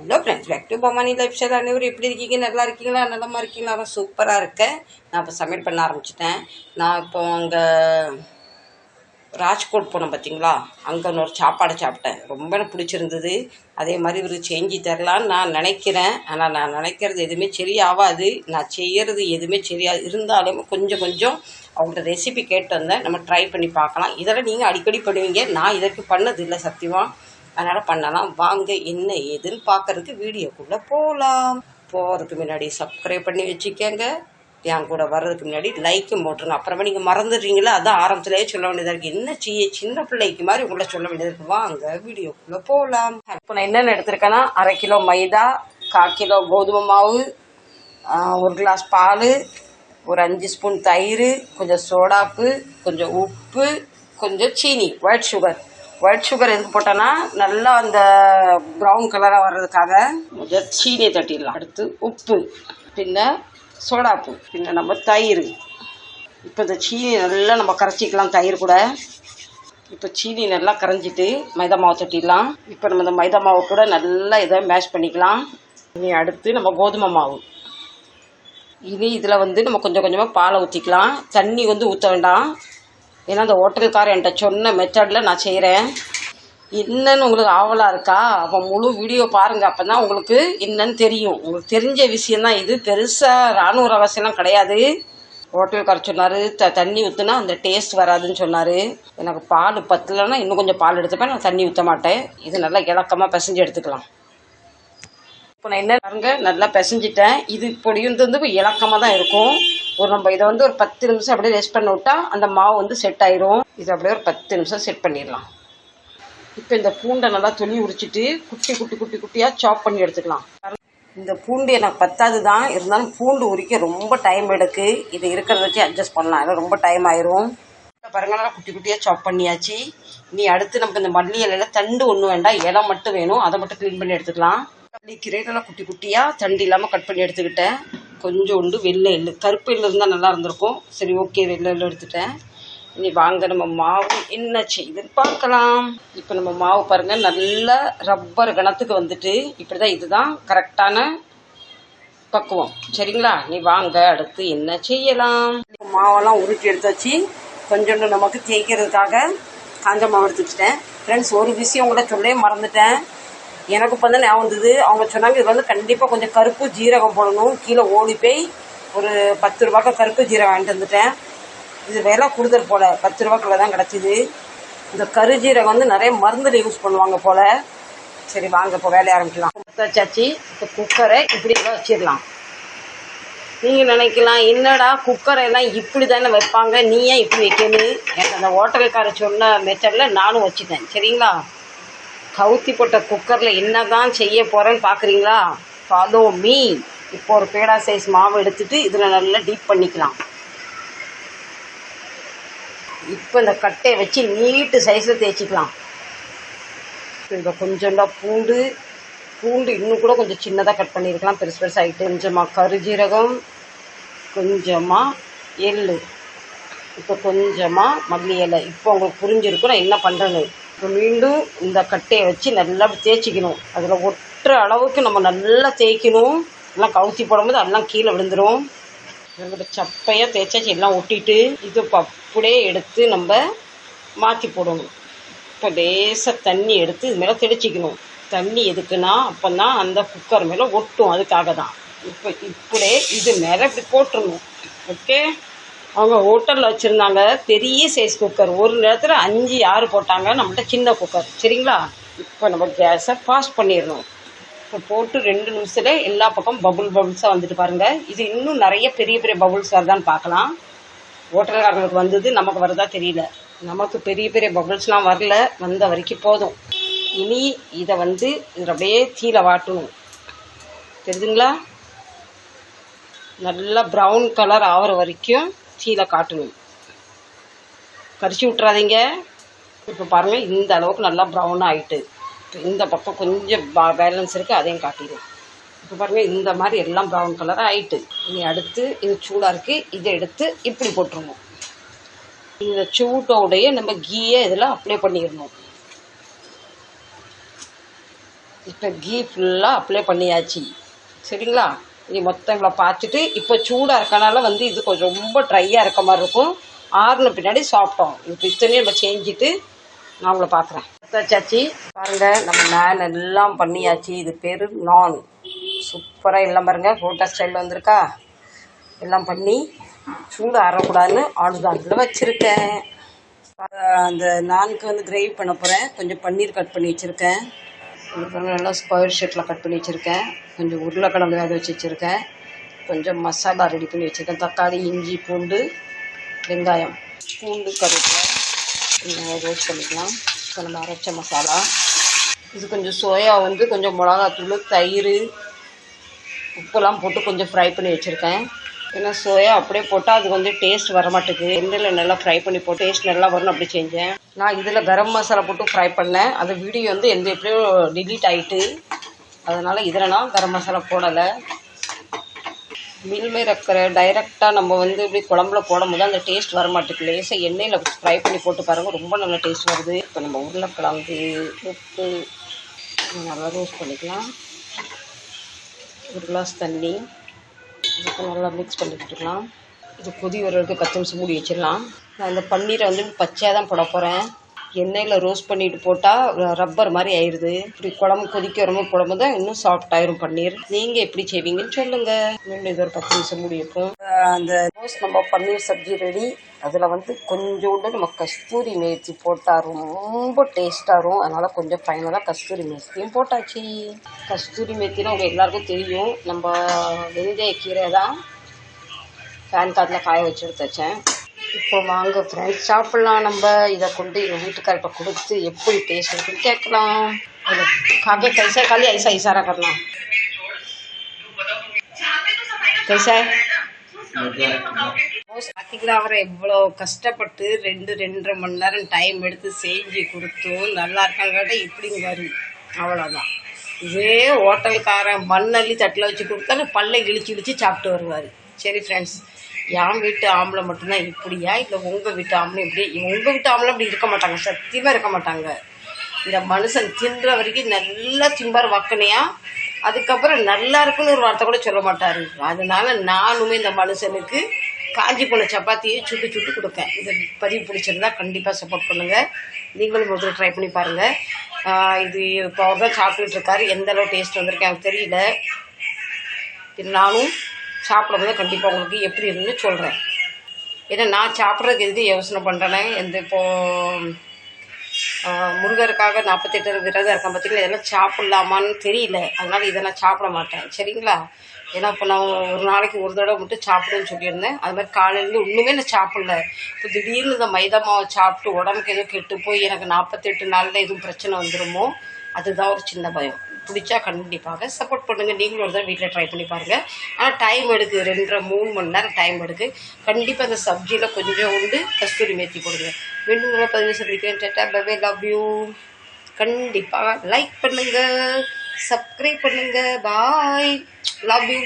Hello friends back to Bhavani lifestyle அனைவரும் எப்படி இருக்கீங்க? நல்லா இருக்கீங்களா? நல்லமாக இருக்கீங்களா? நான் சூப்பராக இருக்கேன் நான் இப்போ சமையல் பண்ண ஆரம்பிச்சிட்டேன். நான் இப்போ அங்கே ராஜ்கோட் போனோம் பார்த்தீங்களா அங்கே ஒரு சாப்பாடு சாப்பிட்டேன். ரொம்ப எனக்கு பிடிச்சிருந்தது. அதே மாதிரி ஒரு செஞ்சு தரலான்னு நான் நினைக்கிறேன். ஆனால் நான் நினைக்கிறது எதுவுமே சரியாகாது நான் செய்கிறது எதுவுமே சரியா இருந்தாலும் கொஞ்சம் கொஞ்சம் அவங்கள்ட்ட ரெசிபி கேட்டு வந்தேன். நம்ம ட்ரை பண்ணி பார்க்கலாம். இதெல்லாம் நீங்கள் அடிக்கடி பண்ணுவீங்க. நான் இதற்கு பண்ணது இல்லை சத்தியமாக அதனால் பண்ணலாம். வாங்க என்ன ஏதுன்னு பார்க்கறதுக்கு வீடியோக்குள்ளே போகலாம் போகிறதுக்கு முன்னாடி சப்ஸ்கிரைப் பண்ணி வச்சுக்கோங்க. என் கூட வர்றதுக்கு முன்னாடி லைக்கும் போட்டுருங்க. அப்புறமா நீங்கள் மறந்துடுறீங்களா? அதான் ஆரம்பத்துலேயே சொல்ல வேண்டியதாக இருக்குது என்ன செய்ய சின்ன பிள்ளைக்கு மாதிரி உங்களை சொல்ல வேண்டியதாக இருக்குது வாங்க வீடியோக்குள்ளே போகலாம் இப்போ நான் என்னென்ன எடுத்திருக்கேன்னா அரை கிலோ மைதா கால் கிலோ கோதுமை மாவு ஒரு கிளாஸ் பால் ஒரு அஞ்சு ஸ்பூன் தயிர் கொஞ்சம் சோடாப்பு கொஞ்சம் உப்பு கொஞ்சம் சீனி ஒயிட் சுகர் ஒயிட் சுகர் எதுக்கு போட்டோன்னா நல்லா அந்த ப்ரௌன் கலராக வர்றதுக்காக கொஞ்சம் சீனியை தட்டிடலாம். அடுத்து உப்பு பின்ன சோடாப்பு பின்ன நம்ம தயிர். இப்போ இந்த சீனி நல்லா நம்ம கரைச்சிக்கலாம் தயிர் கூட. இப்போ சீனி நல்லா கரைஞ்சிட்டு மைதா மாவு தட்டிடலாம். இப்போ நம்ம இந்த மைதா மாவு கூட நல்லா இதை மேஷ் பண்ணிக்கலாம். இனி அடுத்து நம்ம கோதுமை மாவு. இனி இதில் வந்து நம்ம கொஞ்சம் கொஞ்சமாக பாலை ஊற்றிக்கலாம் தண்ணி வந்து ஊற்ற வேண்டாம். ஏன்னா அந்த ஹோட்டல்காரன் என்கிட்ட சொன்ன மெத்தடில் நான் செய்கிறேன் என்னன்னு உங்களுக்கு ஆவலாக இருக்கா? அப்போ முழு வீடியோ பாருங்கள் அப்போ தான் உங்களுக்கு என்னன்னு தெரியும். உங்களுக்கு தெரிஞ்ச விஷயந்தான் இது. பெருசாக ராணுவ ரகசியம்லாம் கிடையாது. ஹோட்டல்காரர் சொன்னார் த தண்ணி ஊற்றுனா அந்த டேஸ்ட் வராதுன்னு சொன்னார். எனக்கு பால் பத்தலைன்னா இன்னும் கொஞ்சம் பால் எடுத்துப்பேன். நான் தண்ணி ஊற்ற மாட்டேன். இது நல்லா இலக்கமாக பிசைஞ்சு எடுத்துக்கலாம். இப்போ நான் என்ன பாருங்க நல்லா பிசைஞ்சிட்டேன். இது பொடியும் இது வந்து இலக்கமாக தான் இருக்கும். ஒரு நம்ம இதை வந்து ஒரு பத்து நிமிஷம் அப்படியே ரெஸ்ட் பண்ண விட்டா அந்த மாவு வந்து செட் ஆயிரும். இது அப்படியே ஒரு பத்து நிமிஷம் செட் பண்ணிடலாம். இப்போ இந்த பூண்டை நல்லா துணி உரிச்சிட்டு குட்டி குட்டி குட்டி குட்டியாக சாப் பண்ணி எடுத்துக்கலாம். இந்த பூண்டு எனக்கு பத்தாது தான். இருந்தாலும் பூண்டு உரிக்க ரொம்ப டைம் எடுக்கு. இது இருக்கிறத வச்சு அட்ஜஸ்ட் பண்ணலாம். அது ரொம்ப டைம் ஆயிரும். பாருங்க நல்லா குட்டி குட்டியாக சாப் பண்ணியாச்சு. இனி அடுத்து நம்ம இந்த மல்லி இலையில தண்டு ஒன்றும் வேண்டாம். இலை மட்டும் வேணும். அதை மட்டும் க்ளீன் பண்ணி எடுத்துக்கலாம். மல்லி கீரையில குட்டி குட்டியாக தண்டு இல்லாமல் கட் பண்ணி எடுத்துக்கிட்டேன். கொஞ்சோண்டு வெள்ளை எள்ளு. கருப்பு எள்ளு இருந்தால் நல்லா இருந்திருக்கும். சரி ஓகே வெள்ளை எள்ளு எடுத்துட்டேன். இனி வாங்க நம்ம மாவு என்ன செய்யுதுன்னு பார்க்கலாம். இப்போ நம்ம மாவு பாருங்க நல்ல ரப்பர் கணத்துக்கு வந்துட்டு இப்படி தான் இதுதான் கரெக்டான பக்குவம். சரிங்களா? நீ வாங்க அடுத்து என்ன செய்யலாம்? மாவெல்லாம் உருட்டி எடுத்தாச்சு. கொஞ்சோண்டு நமக்கு தேய்க்கிறதுக்காக காஞ்ச மாவு எடுத்து வச்சுட்டேன் ஃப்ரெண்ட்ஸ் ஒரு விஷயம் கூட சொல்லவே மறந்துட்டேன். எனக்கு இப்போ தான் ஞாபகம் வந்தது அவங்க சொன்னாங்க இது வந்து கண்டிப்பாக கொஞ்சம் கருப்பு ஜீரகம் போடணும். கீழே ஓடி போய் ஒரு பத்து ரூபாய்க்கு கருப்பு ஜீரகம் வாங்கிட்டு வந்துட்டேன். இது விலை கூடுதல் போல் பத்து ரூபாய்க்குள்ள தான் கிடச்சிது. இந்த கருஜீரகம் வந்து நிறைய மருந்தில் யூஸ் பண்ணுவாங்க போல். சரி வாங்க இப்போ வேலையை ஆரம்பிக்கலாம். வச்சாச்சு. இப்போ குக்கரை இப்படி எல்லாம் வச்சிடலாம். நீங்கள் நினைக்கலாம் என்னடா குக்கரை எல்லாம் இப்படி தானே வைப்பாங்க? நீ ஏன் இப்படி வைக்கணும்? எனக்கு அந்த ஹோட்டல்காரர் சொன்ன மெத்தடில் நானும் வச்சுட்டேன். சரிங்களா? கவுத்தி போட்ட குக்கரில் என்ன தான் செய்ய போகிறேன்னு பார்க்குறீங்களா ஃபாலோ மீ இப்போ ஒரு பேடா சைஸ் மாவு எடுத்துட்டு இதில் நல்லா டீப் பண்ணிக்கலாம். இப்போ இந்த கட்டையை வச்சு நீட்டு சைஸில் தேய்ச்சிக்கலாம். இதை கொஞ்சோண்டா பூண்டு பூண்டு இன்னும் கூட கொஞ்சம் சின்னதாக கட் பண்ணியிருக்கலாம் பெருசு பெருசாக ஆகிட்டு கொஞ்சமாக கருஜீரகம் கொஞ்சமாக எள்ளு. இப்போ கொஞ்சமாக மல்லி இலை. இப்போ உங்களுக்கு புரிஞ்சிருக்கும் நான் என்ன பண்ணுறேன்னு இப்போ மீண்டும் இந்த கட்டையை வச்சு நல்லா தேய்ச்சிக்கணும். அதில் ஒட்டுற அளவுக்கு நம்ம நல்லா தேய்க்கணும். எல்லாம் கவுத்தி போடும்போது எல்லாம் கீழே விழுந்துடும் இதோட சப்பையாக தேய்ச்சாச்சு எல்லாம் ஒட்டிட்டு இது அப்படியே எடுத்து நம்ம மாற்றி போடணும். இப்போ லேசாக தண்ணி எடுத்து இது மேலே தெளிச்சிக்கணும். தண்ணி எதுக்குன்னா அப்போ தான் அந்த குக்கர் மேலே ஒட்டும். அதுக்காக தான் இப்போ இப்படியே இது மேலே இப்படி போட்டுருணும் ஓகே அவங்க ஹோட்டலில் வச்சுருந்தாங்க. பெரிய சைஸ் குக்கர் ஒரு நேரத்தில் அஞ்சு ஆறு போட்டாங்க. நம்மள்ட்ட சின்ன குக்கர் சரிங்களா? இப்போ நம்ம கேஸை ஃபாஸ்ட் பண்ணிடணும். இப்போ போட்டு ரெண்டு நிமிஷத்தில் எல்லா பக்கம் பபுள் பபுள்ஸாக வந்துட்டு பாருங்கள் இது இன்னும் நிறைய பெரிய பெரிய பபுள்ஸ் வருதான்னு பார்க்கலாம். ஹோட்டல்காரங்களுக்கு வந்தது நமக்கு வருதா தெரியல. நமக்கு பெரிய பெரிய பபுள்ஸ்லாம் வரல. வந்த வரைக்கும் போதும். இனி இதை வந்து இதில் அப்படியே தீல வாட்டணும். தெரியுதுங்களா? நல்லா ப்ரௌன் கலர் ஆகிற வரைக்கும் தீல காட்டணும். கரிச்சு விட்றாதீங்க இப்போ பாருங்கள் இந்த அளவுக்கு நல்லா ப்ரௌன் ஆகிட்டு இப்போ இந்த பக்கம் கொஞ்சம் பேலன்ஸ் இருக்குது அதையும் காட்டிடுவோம். இப்போ பாருங்கள் இந்த மாதிரி எல்லாம் ப்ரௌன் கலராக ஆகிட்டு இனி அடுத்து இது சூடாக இருக்குது இதை எடுத்து இப்படி போட்டுருணும் இந்த சூட்டோடைய நம்ம கீயை இதில் அப்ளை பண்ணிடணும். இப்போ கீ ஃபுல்லாக அப்ளை பண்ணியாச்சு. சரிங்களா? இது மொத்தம் இவ்வளோ பார்த்துட்டு இப்போ சூடாக இருக்கனால வந்து இது கொஞ்சம் ரொம்ப ட்ரையாக இருக்க மாதிரி இருக்கும். ஆறுன பின்னாடி சாப்பிட்டோம். இப்போ இத்தனையும் நம்ம செஞ்சுட்டு நான் உங்களை பார்க்குறேன். வச்சாச்சு பாருங்கள் நம்ம நான் எல்லாம் பண்ணியாச்சு. இது பேர் நான் சூப்பராக எல்லாம் பாருங்கள் ஃபோட்டோ ஸ்டைலில் வந்திருக்கா? எல்லாம் பண்ணி சூடு ஆறக்கூடாதுன்னு ஆடுதாண்டில் வச்சுருக்கேன். அந்த நானுக்கு வந்து கிரேவி பண்ண போகிறேன் கொஞ்சம் பன்னீர் கட் பண்ணி வச்சுருக்கேன். அப்புறம் நல்லா ஸ்கொயர் ஷேப்பில் கட் பண்ணி வச்சுருக்கேன். கொஞ்சம் உருளைக்கிழங்கு வேக வச்சு வச்சுருக்கேன். கொஞ்சம் மசாலா ரெடி பண்ணி வச்சுருக்கேன். தக்காளி இஞ்சி பூண்டு வெங்காயம். பூண்டு கருவேப்பிலை. ரோஸ்ட் பண்ணிக்கலாம். இப்போ நம்ம அரைச்ச மசாலா. இது கொஞ்சம் சோயா வந்து கொஞ்சம் மிளகாத்தூள் தயிர் உப்பெல்லாம் போட்டு கொஞ்சம் ஃப்ரை பண்ணி வச்சுருக்கேன். ஏன்னா சோயா அப்படியே போட்டால் அது வந்து டேஸ்ட் வர மாட்டேங்குது எண்ணெயில் நல்லா ஃப்ரை பண்ணி போட்டு டேஸ்ட் நல்லா வரணும் அப்படி செஞ்சேன். நான் இதில் கரம் மசாலா போட்டு ஃப்ரை பண்ணேன். அந்த வீடியோ வந்து எந்த எப்படியோ டிலீட் ஆகிட்டு அதனால் இதில் நான் கரம் மசாலா போடலை. மில்மே ரக்கரை டைரெக்டாக நம்ம வந்து இப்படி குழம்புல போடும்போது அந்த டேஸ்ட் வர மாட்டேங்குது லேசாக எண்ணெயில் ஃப்ரை பண்ணி போட்டு பாருங்கள் ரொம்ப நல்ல டேஸ்ட் வருது. இப்போ நம்ம உருளைக்கிழங்கு உப்பு நல்லா ரோஸ்ட் பண்ணிக்கலாம். ஒரு கிளாஸ் தண்ணி. இதுக்கு நல்லா மிக்ஸ் பண்ணி விட்டுக்கலாம் இது கொதி வர்றதுக்கு பத்து நிமிஷம் மூடி வச்சிடலாம். நான் இந்த பன்னீரை வந்து பச்சையாக தான் போட போகிறேன் எண்ணெயில் ரோஸ்ட் பண்ணிட்டு போட்டால் ரப்பர் மாதிரி ஆயிடுது இப்படி குழம்பு கொதிக்க குழம்பு தான் இன்னும் சாஃப்ட் ஆயிரும் பன்னீர். நீங்கள் எப்படி செய்வீங்கன்னு சொல்லுங்கள் இன்னும் இது ஒரு பத்து நிமிஷம் முடியும் அந்த ரோஸ் நம்ம பன்னீர் சப்ஜி ரெடி அதில் வந்து கொஞ்சோண்டு நம்ம கஸ்தூரி மேத்தி போட்டால் ரொம்ப டேஸ்ட்டாக இருக்கும் அதனால் கொஞ்சம் ஃபைனலாக கஸ்தூரி மேத்தியும் போட்டாச்சு. கஸ்தூரி மேத்தினா உங்கள் எல்லாருக்கும் தெரியும். நம்ம வெந்தய கீரை தான் ஃபேன் காட்டில் காய வச்சு எடுத்து வச்சேன். இப்போ வாங்க ஃப்ரெண்ட்ஸ் சாப்பிட்லாம். நம்ம இதை கொண்டு எங்கள் வீட்டுக்கார் இப்போ கொடுத்து எப்படி டேஸ்ட் இருக்குன்னு கேட்கலாம் காக்கே கைசா காலி ஐசா இசாரா கடலாம் கைசா பார்த்தீங்களா அவரை எவ்வளோ கஷ்டப்பட்டு ரெண்டு ரெண்டரை மணி நேரம் டைம் எடுத்து செஞ்சு கொடுத்தும் நல்லா இருக்காங்கட்ட இப்படிங்க வரும் அவ்வளோதான் இதே ஹோட்டல்காரன் மண்ணள்ளி தட்டில் வச்சு கொடுத்தாலும் பல்லை கிழிச்சு கிழிச்சு சாப்பிட்டு வருவார். சரி ஃப்ரெண்ட்ஸ் என் வீட்டு ஆம்பளை மட்டும்தான் இப்படியா? இல்லை உங்கள் வீட்டு ஆம்பளை இப்படி? உங்கள் வீட்டு ஆம்பளை அப்படி இருக்க மாட்டாங்க. சத்தியமாக இருக்க மாட்டாங்க. இந்த மனுஷன் தின்ற வரைக்கும் நல்லா திம்பார் வக்கனையா? அதுக்கப்புறம் நல்லா இருக்குன்னு ஒரு வார்த்தை கூட சொல்ல மாட்டார். அதனால நானுமே இந்த மனுஷனுக்கு காஞ்சி போன சப்பாத்தியை சுட்டு சுட்டு கொடுப்பேன். இந்த பதிவு பிடிச்சிருந்தா கண்டிப்பாக சப்போர்ட் பண்ணுங்கள் நீங்களும் ஒரு ட்ரை பண்ணி பாருங்கள் இது இப்போ அவர் தான் சாப்பிட்டுட்டு இருக்காரு. எந்த அளவு டேஸ்ட் வந்திருக்கு எனக்கு தெரியல. இது நானும் சாப்பிடும்போது கண்டிப்பாக உங்களுக்கு எப்படி இருந்துன்னு சொல்கிறேன் ஏன்னா நான் சாப்பிட்றதுக்கு எதுக்கு யோசனை பண்ணுறேன்னா இந்த இப்போது முருகருக்காக நாற்பத்தெட்டு விரதம் இருக்கேன் பார்த்தீங்களா இதெல்லாம் சாப்பிட்லாமான்னு தெரியல. அதனால் இதை நான் சாப்பிட மாட்டேன். சரிங்களா? ஏன்னா இப்போ நான் ஒரு நாளைக்கு ஒரு தடவை மட்டும் சாப்பிடுன்னு சொல்லியிருந்தேன். அது மாதிரி காலையிலேருந்து ஒன்றுமே நான் சாப்பிடல. இப்போ திடீர்னு இந்த மைதா மாவை சாப்பிட்டு உடம்புக்கு எதுவும் கெட்டு போய் எனக்கு நாற்பத்தெட்டு நாளில் எதுவும் பிரச்சனை வந்துடுமோ அதுதான் ஒரு சின்ன பயம். பிடிச்சா கண்டிப்பாக சப்போர்ட் பண்ணுங்கள் நீங்களும் ஒரு தான் வீட்டில் ட்ரை பண்ணி பாருங்கள் ஆனால் டைம் எடுக்குது ரெண்டரை மூணு மணி நேரம் டைம் எடுக்கு. கண்டிப்பாக அந்த சப்ஜியில் கொஞ்சம் உண்டு. கஸ்தூரி மேத்தி போடுங்க. மீண்டும் நல்லா பதிவு சந்திக்கிறேன். டேட்டா பவே லவ் யூ கண்டிப்பாக லைக் பண்ணுங்கள் சப்ஸ்கிரைப் பண்ணுங்கள் பாய் லவ் யூ